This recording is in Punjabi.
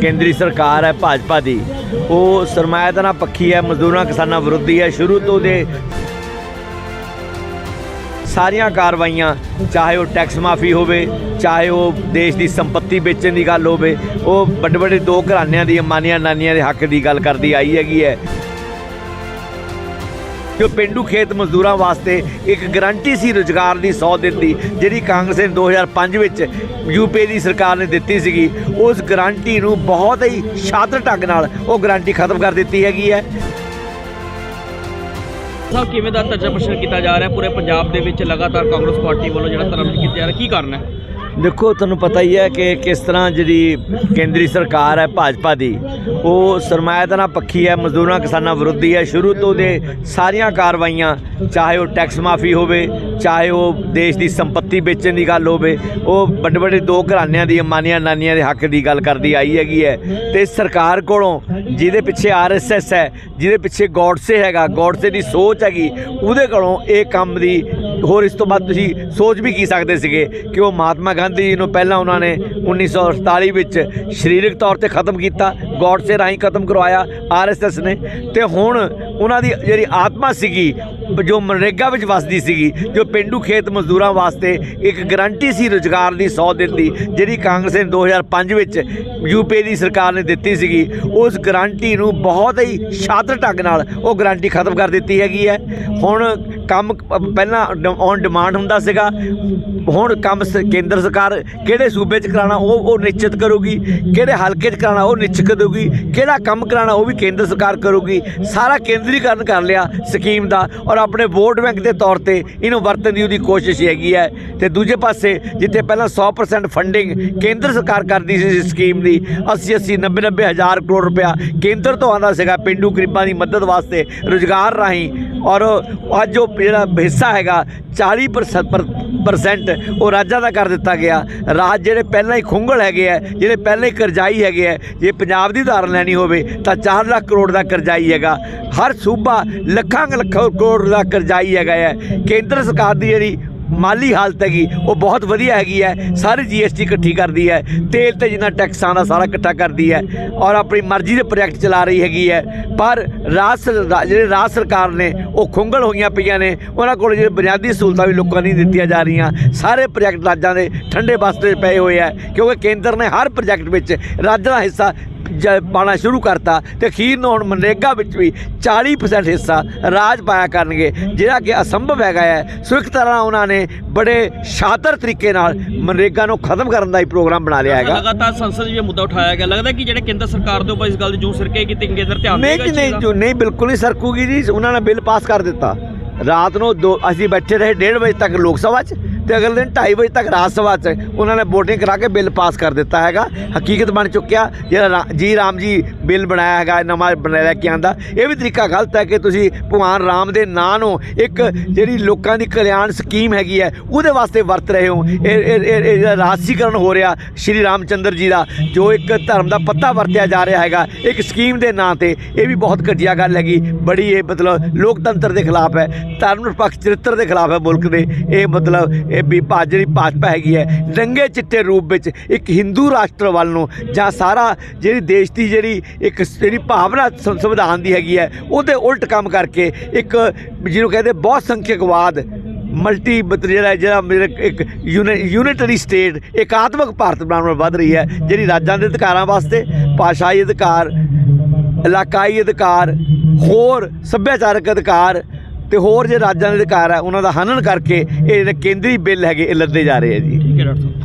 ਕੇਂਦਰੀ ਸਰਕਾਰ ਹੈ ਭਾਜਪਾ ਦੀ। ਉਹ ਸਰਮਾਇਦਾਰਾਂ ਪੱਖੀ ਹੈ, ਮਜ਼ਦੂਰਾਂ ਕਿਸਾਨਾਂ ਵਿਰੋਧੀ ਹੈ। ਸ਼ੁਰੂ ਤੋਂ ਦੇ ਸਾਰੀਆਂ ਕਾਰਵਾਈਆਂ, ਚਾਹੇ ਉਹ ਟੈਕਸ ਮਾਫੀ ਹੋਵੇ, ਚਾਹੇ ਉਹ ਦੇਸ਼ ਦੀ ਸੰਪਤੀ ਵੇਚਣ ਦੀ ਗੱਲ ਹੋਵੇ, ਉਹ ਵੱਡੇ ਵੱਡੇ ਦੋ ਘਰਾਣਿਆਂ ਦੀ ਮਾਨੀਆਂ ਨਾਨੀਆਂ ਦੇ ਹੱਕ ਦੀ ਗੱਲ ਕਰਦੀ ਆਈ ਹੈਗੀ ਹੈ। ਜੋ ਪਿੰਡੂ ਖੇਤ ਮਜ਼ਦੂਰਾਂ ਵਾਸਤੇ ਇੱਕ ਗਾਰੰਟੀ ਸੀ ਰੁਜ਼ਗਾਰ ਦੀ 100 ਦਿਨ ਦੀ, ਜਿਹੜੀ ਕਾਂਗਰਸ ਨੇ 2005 ਵਿੱਚ ਯੂਪੀ ਦੀ ਸਰਕਾਰ ਨੇ ਦਿੱਤੀ ਸੀਗੀ, ਉਸ ਗਾਰੰਟੀ ਨੂੰ ਬਹੁਤ ਹੀ ਸ਼ਾਤਰ ਢੰਗ ਨਾਲ ਉਹ ਗਾਰੰਟੀ ਖਤਮ ਕਰ ਦਿੱਤੀ ਹੈਗੀ ਹੈ। ਸਾਹਿਬ, ਕਿਵੇਂ ਦਾ ਧੱਜਾ ਪ੍ਰਸ਼ਨ ਕੀਤਾ ਜਾ ਰਿਹਾ ਪੂਰੇ ਪੰਜਾਬ ਦੇ ਵਿੱਚ ਲਗਾਤਾਰ ਕਾਂਗਰਸ ਪਾਰਟੀ ਵੱਲੋਂ ਜਿਹੜਾ ਧਰਮ ਕੀਤਾ ਜਾ ਰਿਹਾ, ਕੀ ਕਾਰਨ ਹੈ? ਦੇਖੋ, ਤੁਹਾਨੂੰ ਪਤਾ ਹੀ ਹੈ ਕਿ ਕਿਸ ਤਰ੍ਹਾਂ ਜਿਹੜੀ ਕੇਂਦਰੀ ਸਰਕਾਰ ਹੈ ਭਾਜਪਾ ਦੀ, ਉਹ ਸਰਮਾਇਦਾਰਾਂ ਪੱਖੀ ਹੈ, ਮਜ਼ਦੂਰਾਂ ਕਿਸਾਨਾਂ ਵਿਰੋਧੀ ਹੈ ਸ਼ੁਰੂ ਤੋਂ ਦੇ ਸਾਰੀਆਂ ਕਾਰਵਾਈਆਂ, ਚਾਹੇ ਉਹ ਟੈਕਸ ਮਾਫੀ ਹੋਵੇ, ਚਾਹੇ ਉਹ ਦੇਸ਼ ਦੀ ਸੰਪਤੀ ਵੇਚਣ ਦੀ ਗੱਲ ਹੋਵੇ, ਉਹ ਵੱਡੇ ਵੱਡੇ ਦੋ ਘਰਾਣਿਆਂ ਦੀ ਅਮਾਨੀਆਂ ਨਾਨੀਆਂ ਦੇ ਹੱਕ ਦੀ ਗੱਲ ਕਰਦੀ ਆਈ ਹੈਗੀ ਹੈ। ਤੇ ਸਰਕਾਰ ਕੋਲੋਂ ਜਿਹਦੇ ਪਿੱਛੇ ਆਰਐਸਐਸ ਹੈ, ਜਿਹਦੇ ਪਿੱਛੇ ਗੌਡਸੇ ਹੈਗਾ, ਗੌਡਸੇ ਦੀ ਸੋਚ ਹੈਗੀ, ਉਹਦੇ ਕੋਲੋਂ ਇਹ ਕੰਮ ਦੀ ਹੋਰ ਇਸ ਤੋਂ ਬਾਅਦ ਤੁਸੀਂ ਸੋਚ ਵੀ ਕੀ ਸਕਦੇ ਸੀਗੇ ਕਿ ਉਹ ਮਹਾਤਮਾ ਗਾਂਧੀ ਜੀ ਨੂੰ ਪਹਿਲਾਂ ਉਹਨਾਂ ਨੇ 1948 ਵਿੱਚ ਸਰੀਰਕ ਤੌਰ ਤੇ ਖਤਮ ਕੀਤਾ ਗੌਡਸੇ ਰਾਹੀਂ ਖਤਮ ਕਰਵਾਇਆ ਆਰਐਸਐਸ ਨੇ। ਤੇ ਹੁਣ ਉਹਨਾਂ ਦੀ ਜਿਹੜੀ ਆਤਮਾ ਸੀਗੀ, ਜੋ ਮਨਰੇਗਾ ਵਿੱਚ ਵਸਦੀ ਸੀਗੀ, ਜੋ ਪਿੰਡੂ ਖੇਤ ਮਜ਼ਦੂਰਾਂ ਵਾਸਤੇ ਇੱਕ ਗਰੰਟੀ ਸੀ ਰੁਜ਼ਗਾਰ ਦੀ 100 ਦਿਨ ਦੀ, ਜਿਹੜੀ ਕਾਂਗਰਸ ਨੇ 2005 ਵਿੱਚ ਯੂਪੀ ਦੀ ਸਰਕਾਰ ਨੇ ਦਿੱਤੀ ਸੀਗੀ, ਉਸ ਗਰੰਟੀ ਨੂੰ ਬਹੁਤ ਹੀ ਸ਼ਾਤਰ ਢੰਗ ਨਾਲ ਉਹ ਗਰੰਟੀ ਖਤਮ ਕਰ ਦਿੱਤੀ ਹੈਗੀ ਹੈ। ਹੁਣ ਕੰਮ ਪ- ਪਹਿਲਾਂ ਔਨ ਡਿਮਾਂਡ ਹੁੰਦਾ ਸੀਗਾ। ਹੁਣ ਕੰਮ ਸ- ਕੇਂਦਰ ਸਰਕਾਰ ਕਿਹੜੇ ਸੂਬੇ 'ਚ ਕਰਾਉਣਾ ਉਹ ਉਹ ਨਿਸ਼ਚਿਤ ਕਰੂਗੀ। ਕਿਹੜੇ ਹਲਕੇ 'ਚ ਕਰਾਉਣਾ ਉਹ ਨਿਸ਼ਚਿਤ ਕਰੂਗੀ। ਕਿਹੜਾ ਕੰਮ ਕਰਾਉਣਾ ਉਹ ਵੀ ਕੇਂਦਰ ਸਰਕਾਰ ਕਰੂਗੀ। ਸਾਰਾ ਕੇਂਦਰੀਕਰਨ ਕਰ ਲਿਆ ਸਕੀਮ ਦਾ ਔਰ ਆਪਣੇ ਵੋਟ ਬੈਂਕ ਦੇ ਤੌਰ ਤੇ ਇਹਨੂੰ ਵਰਤਣ ਦੀ ਉਹਦੀ ਕੋਸ਼ਿਸ਼ ਹੈਗੀ ਹੈ। ਤੇ ਦੂਜੇ ਪਾਸੇ ਜਿੱਥੇ ਪਹਿਲਾਂ 100% ਫੰਡਿੰਗ ਕੇਂਦਰ ਸਰਕਾਰ ਕਰਦੀ ਸੀ ਇਸ ਸਕੀਮ ਦੀ 80 80 90 90 ਹਜ਼ਾਰ ਕਰੋੜ ਰੁਪਇਆ ਕੇਂਦਰ ਤੋਂ ਆਉਂਦਾ ਸੀਗਾ। ਪਿੰਡੂ ਗਰੀਬਾਂ ਦੀ ਮਦਦ ਵਾਸਤੇ ਰੁਜ਼ਗਾਰ ਰਾਹੀਂ ਔਰ ਅੱਜ ਉਹ ਜਿਹੜਾ ਹਿੱਸਾ ਹੈਗਾ 40% ਉਹ ਰਾਜਾਂ ਦਾ ਕਰ ਦਿੱਤਾ ਗਿਆ। ਰਾਜ ਜਿਹੜੇ ਪਹਿਲਾਂ ਹੀ ਖੁੰਗਲ ਹੈਗੇ ਆ, ਜਿਹੜੇ ਪਹਿਲਾਂ ਹੀ ਕਰਜ਼ਾਈ ਹੈਗੇ ਆ, ਜੇ ਪੰਜਾਬ ਦੀ ਉਦਾਹਰਨ ਲੈਣੀ ਹੋਵੇ, ਤਾਂ 4 ਲੱਖ ਕਰੋੜ ਦਾ ਕਰਜ਼ਾਈ ਹੈਗਾ। ਹਰ ਸੂਬਾ ਲੱਖਾਂ ਕੁ ਲੱਖ ਕਰੋੜ ਦਾ ਕਰਜ਼ਾਈ ਹੈਗਾ ਹੈ ਕੇਂਦਰ ਸਰਕਾਰ ਦੀ ਜਿਹੜੀ ਮਾਲੀ ਹਾਲਤ ਹੈਗੀ, ਉਹ ਬਹੁਤ ਵਧੀਆ ਹੈਗੀ ਹੈ, ਸਾਰੀ ਜੀਐਸਟੀ ਇਕੱਠੀ ਕਰਦੀ ਹੈ, ਤੇਲ ਤੇ ਜਿੰਨਾ ਟੈਕਸਾਂ ਦਾ ਸਾਰਾ ਇਕੱਠਾ ਕਰਦੀ ਹੈ, ਔਰ ਆਪਣੀ ਮਰਜ਼ੀ ਦੇ ਪ੍ਰੋਜੈਕਟ ਚਲਾ ਰਹੀ ਹੈਗੀ ਹੈ, ਪਰ ਰਾਜ ਸਰ- ਰਾ- ਜਿਹੜੇ ਰਾਜ ਸਰਕਾਰ ਨੇ, ਉਹ ਖੁੰਗਲ ਹੋਈਆਂ ਪਈਆਂ ਨੇ, ਉਹਨਾਂ ਕੋਲ ਜਿਹੜੇ ਬੁਨਿਆਦੀ ਸਹੂਲਤਾਂ ਵੀ ਲੋਕਾਂ ਨੂੰ ਨਹੀਂ ਦਿੱਤੀਆਂ ਜਾ ਰਹੀਆਂ, ਸਾਰੇ ਪ੍ਰੋਜੈਕਟ ਰਾਜਾਂ ਦੇ ਠੰਡੇ ਬਸਤੇ ਪਏ ਹੋਏ ਆ ਕਿਉਂਕਿ ਕੇਂਦਰ ਨੇ ਹਰ ਪ੍ਰੋਜੈਕਟ ਵਿੱਚ ਰਾਜ ਦਾ ਹਿੱਸਾ ਜ- ਪਾਉਣਾ ਸ਼ੁਰੂ ਕਰਤਾ ਤੇ ਅਖੀਰ ਨੂੰ ਹੁਣ ਮਨਰੇਗਾ ਵਿੱਚ ਵੀ 40% ਹਿੱਸਾ ਰਾਜ ਪਾਇਆ ਕਰਨਗੇ ਜਿਹੜਾ ਕਿ ਅਸੰਭਵ ਹੈਗਾ ਹੈ। ਸੋ ਇੱਕ ਤਰ੍ਹਾਂ ਉਹਨਾਂ ਨੇ ਬੜੇ ਸ਼ਾਤਰ ਤਰੀਕੇ ਨਾਲ ਮਨਰੇਗਾ ਨੂੰ ਖਤਮ ਕਰਨ ਦਾ ਹੀ ਪ੍ਰੋਗਰਾਮ ਬਣਾ ਲਿਆ ਹੈਗਾ। ਲਗਾਤਾਰ ਸੰਸਦ ਵਿੱਚ ਇਹ ਮੁੱਦਾ ਉਠਾਇਆ ਗਿਆ। ਲੱਗਦਾ ਕਿ ਜਿਹੜੇ ਕੇਂਦਰ ਸਰਕਾਰ ਦੇ ਉੱਪਰ ਇਸ ਗੱਲ ਦੀ ਜੂ ਸਿਰਕੇ ਕੀਤੀ ਕੇਂਦਰ ਧਿਆਨ ਨਹੀਂ ਦੇਗਾ ਨਹੀਂ ਦਾ? ਜੋ ਨਹੀਂ ਬਿਲਕੁਲ ਨਹੀਂ ਸਰਕੂਗੀ ਜੀ। ਉਹਨਾਂ ਨੇ ਬਿੱਲ ਪਾਸ ਕਰ ਦਿੱਤਾ। ਰਾਤ ਨੂੰ ਦੋ ਅਸੀਂ ਬੈਠੇ ਰਹੇ 1:30 ਵਜੇ ਤੱਕ ਲੋਕ ਸਭਾ 'ਚ। ਤੇ ਅਗਲੇ ਦਿਨ 2:30 ਵਜੇ ਤੱਕ ਰਾਜ ਸਭਾ 'ਚ ਉਹਨਾਂ ਨੇ VOTING ਕਰਾ ਕੇ ਬਿੱਲ ਪਾਸ ਕਰ ਦਿੱਤਾ ਹੈਗਾ। ਹਕੀਕਤ ਬਣ ਚੁੱਕਿਆ, ਜਿਹੜਾ ਰਾ- ਜੀ ਰਾਮ ਜੀ ਬਿੱਲ ਬਣਾਇਆ ਹੈਗਾ ਨਵਾਂ ਬਣਾ ਲੈ ਕੇ ਆਂਦਾ। ਇਹ ਵੀ ਤਰੀਕਾ ਗਲਤ ਹੈ ਕਿ ਤੁਸੀਂ ਭਗਵਾਨ ਰਾਮ ਦੇ ਨਾਂ ਨੂੰ ਇੱਕ ਜਿਹੜੀ ਲੋਕਾਂ ਦੀ ਕਲਿਆਣ ਸਕੀਮ ਹੈਗੀ ਹੈ, ਉਹਦੇ ਵਾਸਤੇ ਵਰਤ ਰਹੇ ਹੋ। ਇਹ, ਇਹ- ਰਾਜਸੀਕਰਨ ਹੋ ਰਿਹਾ ਸ਼੍ਰੀ ਰਾਮਚੰਦਰ ਜੀ ਦਾ, ਜੋ ਇੱਕ ਧਰਮ ਦਾ ਪੱਤਾ ਵਰਤਿਆ ਜਾ ਰਿਹਾ ਹੈਗਾ, ਇੱਕ ਸਕੀਮ ਦੇ ਨਾਂ ਤੇ, ਇਹ ਵੀ ਬਹੁਤ ਘਟੀਆ ਗੱਲ ਹੈਗੀ। ਬੜੀ ਇਹ ਮਤਲਬ ਲੋਕਤੰਤਰ ਦੇ ਖਿਲਾਫ ਹੈ, ਧਰਮ ਨਿਰਪੱਖ ਚਰਿੱਤਰ ਦੇ ਖਿਲਾਫ ਹੈ ਮੁਲਕ ਦੇ। ਇਹ ਮਤਲਬ ਇਹ ਵੀ ਭਾ- ਜਿਹੜੀ ਭਾਜਪਾ ਹੈਗੀ ਹੈ ਰੰਗੇ ਚਿੱਟੇ ਰੂਪ ਵਿੱਚ ਇੱਕ ਹਿੰਦੂ ਰਾਸ਼ਟਰ ਵੱਲ ਨੂੰ ਜਾਂ ਸਾਰਾ ਜਿਹੜੀ ਦੇਸ਼ ਦੀ ਜਿਹੜੀ ਇੱਕ ਜਿਹੜੀ ਭਾਵਨਾ ਸੰ- ਸੰਵਿਧਾਨ ਦੀ ਹੈਗੀ ਹੈ, ਉਹਦੇ ਉਲਟ ਕੰਮ ਕਰਕੇ ਇੱਕ ਜਿਹਨੂੰ ਕਹਿੰਦੇ ਬਹੁਤ ਸੰਖਿਅਕਵਾਦ ਮਲਟੀ ਮਤਲਬ ਜਿਹੜਾ ਜਿਹੜਾ ਮੇਰੇ ਇੱਕ ਯੂਨਿਟਰੀ ਸਟੇਟ, ਇਕਾਤਮਕ ਭਾਰਤ ਬਣਾਉਣ ਵੱਲ ਵੱਧ ਰਹੀ ਹੈ, ਜਿਹੜੀ ਰਾਜਾਂ ਦੇ ਅਧਿਕਾਰਾਂ ਵਾਸਤੇ ਭਾਸ਼ਾਈ ਅਧਿਕਾਰ, ਇਲਾਕਾਈ ਅਧਿਕਾਰ, ਹੋਰ ਸੱਭਿਆਚਾਰਕ ਅਧਿਕਾਰ ਤੇ ਹੋਰ ਜੇ ਰਾਜਾਂ ਦੇ ਅਧਿਕਾਰ ਹੈ ਉਹਨਾਂ ਦਾ ਹਨਨ ਕਰਕੇ ਇਹ ਜਿਹੜੇ ਕੇਂਦਰੀ ਬਿੱਲ ਹੈਗੇ, ਇਹ ਲੱਦੇ ਜਾ ਰਹੇ ਆ ਜੀ। ਠੀਕ ਹੈ ਡਾਕਟਰ